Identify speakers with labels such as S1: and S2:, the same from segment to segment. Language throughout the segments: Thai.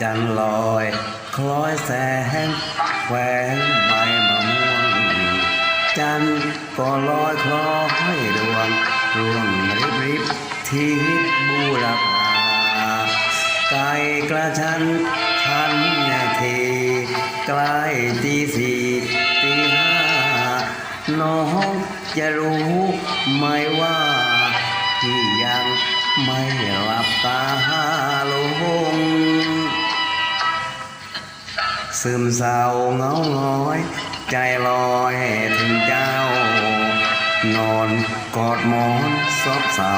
S1: จันลอยคล้อยแสงแหวงใบมะม่วง จันก็ลอยคล้อยดวงร่วงริบริบทิศบูรพาไกลกระชันชันทีใกล้ตีสี่ตีห้าน้องจะรู้ไหมว่าที่ยังไม่หลับตาลง ซึมเศร้าเงาง้อย ใจลอยถึงเจ้า นอนกอดหมอนซบเศร้า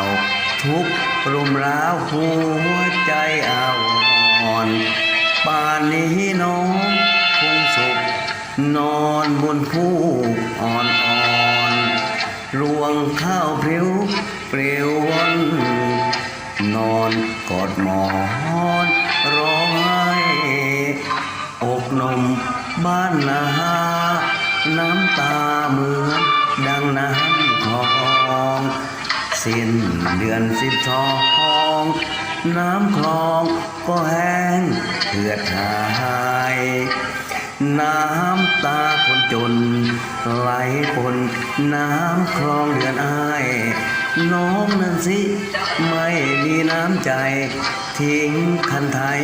S1: ทุกรุมร้าวหัวใจเอาอ่อนป่านนี้น้องคงสุข นอนบนผู้อ่อนอ่อนรวงข้าวพริ้วเปลววันนอนกอดหมอน นมบ้านนาน้ำตาเหมือนดังน้ำคลอง สิ้นเดือนสิบสองน้ำคลองก็แห้งเหือดหายน้ำตาคนจนไหลปนน้ำคลองเดือนอาย น้องนั้นสิ ไม่มีน้ำใจ ทิ้งคันไทย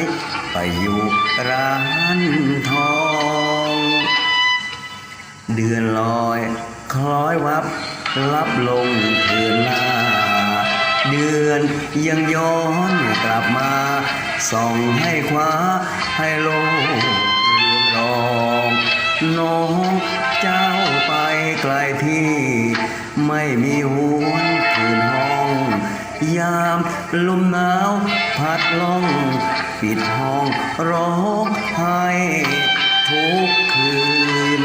S1: ไปอยู่ร้านทอง เดือนลอยคล้อยวับรับลงคืนลาเดือนยังย้อนกลับมา ส่องให้คว้าให้โลกเรืองรองน้องเจ้าไปไกลที่ ไม่มีหวน ยามลมหนาวพัดล่อง ปิดห้องร้องไห้ทุกคืน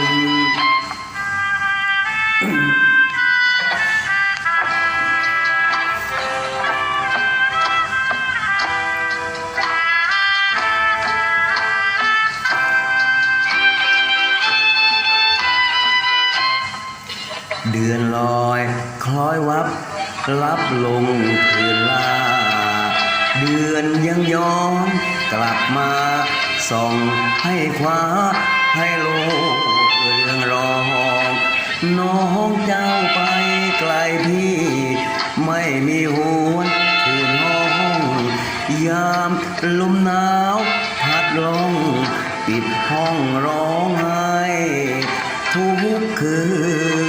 S1: เดือนลอยคล้อยวับ รับลงคืนลา เดือนยังย้อนกลับมาส่องให้คว้าให้โลกเรื่องรองน้องเจ้าไปไกลพี่ ไม่มีหวนคืนห้อง ยามลมหนาวพัดลงปิดห้องร้องไห้ทุกคืน